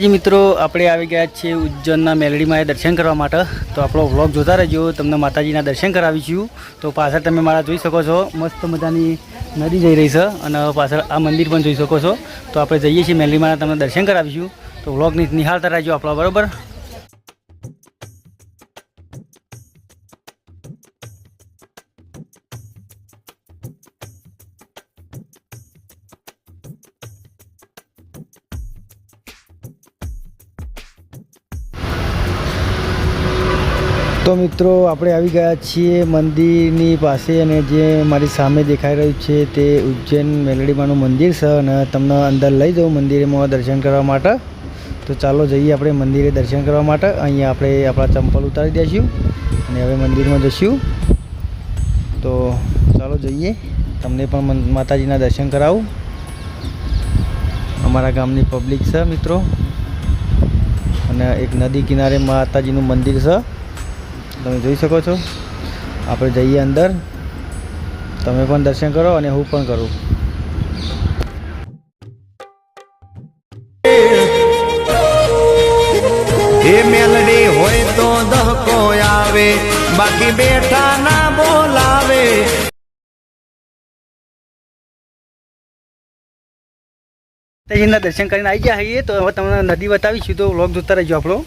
જી મિત્રો, આપણે આવી ગયા છીએ ઉજ્જૈનના મેલડીમાં દર્શન કરવા માટે. તો આપણો વ્લોગ જોતા રહેજો. તમને માતાજીના દર્શન કરાવીશું. તો પાછળ તમે મારા જોઈ શકો છો, મસ્ત મજાની નદી જઈ રહી છે અને પાછળ આ મંદિર પણ જોઈ શકો છો. તો આપણે જઈએ છીએ મેલડીમાં તમને દર્શન કરાવીશું. તો વ્લોગની નિહાળતા રહેજો આપણા બરાબર. તો મિત્રો, આપણે આવી ગયા છીએ મંદિરની પાસે અને જે મારી સામે દેખાઈ રહ્યું છે તે ઉજ્જૈન મેલડીમાનું મંદિર છે અને તમને અંદર લઈ જાઉં મંદિરમાં દર્શન કરવા માટે. તો ચાલો જઈએ આપણે મંદિરે દર્શન કરવા માટે. અહીંયા આપણે આપણા ચંપલ ઉતારી દઈશું અને હવે મંદિરમાં જઈશું તો ચાલો જઈએ. તમને પણ માતાજીના દર્શન કરાવું. અમારા ગામની પબ્લિક છે મિત્રો. અને એક નદી કિનારે માતાજીનું મંદિર છે. તમે જોઈ શકો છો. આપણે જઈએ અંદર. તમે પણ દર્શન કરો અને હું પણ કરું. એ મેલડી હોય તો દહકો આવે બાકી બેઠા ના બોલાવે. માતાજીના દર્શન કરીને આવી ગયા છીએ. તો હવે તમને નદી બતાવીશું તો વ્લોગ જોતા રહેજો આપણો.